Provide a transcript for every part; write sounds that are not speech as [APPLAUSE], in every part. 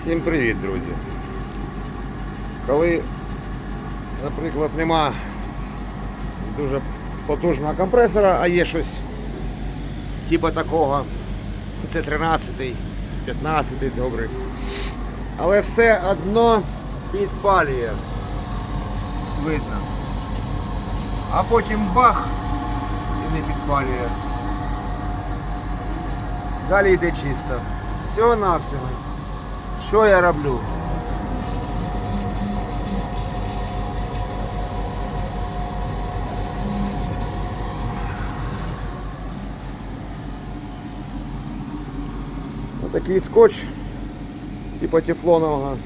Всім привіт, друзі. Коли, наприклад, нема дуже потужного компресора, а є щось типу такого, це 13-й, 15-й добрий. Але все одно підпалює. Видно. А потім бах і не підпалює. Далі йде чисто. Все навсього. Що я роблю? Отакий скотч, типа тефлонового.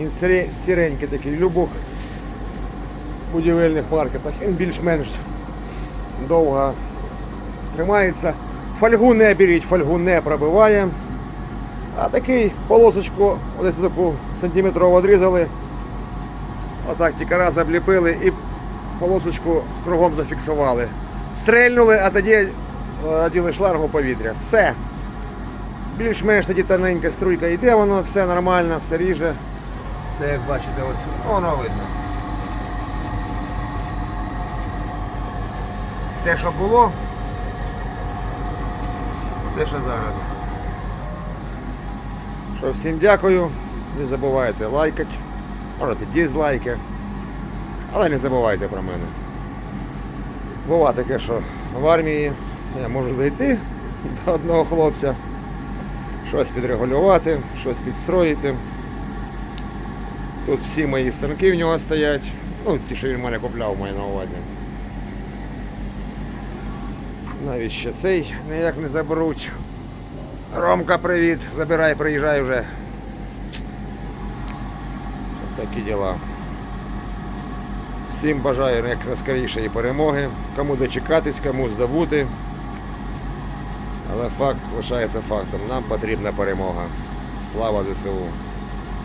Він сире- сіренький такий, любок будівельних маркетах. Він більш-менш довго тримається. Фольгу не беріть, фольгу не пробиває. А такий полосочку десь таку сантиметрову відрізали. Отак тільки раз обліпили і полосочку кругом зафіксували. Стрельнули, а тоді е, оділи шлангу повітря. Все. Більш-менш тоді тоненька струйка йде, воно все нормально, все ріже. Все як бачите, ось воно видно. Те, що було, те, що зараз. Що, всім дякую. Не забувайте лайкати, можете дізлайки. Але не забувайте про мене. Бува таке, що в армії я можу зайти [LAUGHS] до одного хлопця, щось підрегулювати, щось підстроїти. Тут всі мої станки в нього стоять. Ну, ті, що він мене купляв, маю на увазі. Навіть ще цей ніяк не заберуть. Ромка, привіт, забирай, приїжджай вже. Такі діла. Всім бажаю як скорішої перемоги. Кому дочекатись, кому здобути. Але факт лишається фактом. Нам потрібна перемога. Слава ЗСУ!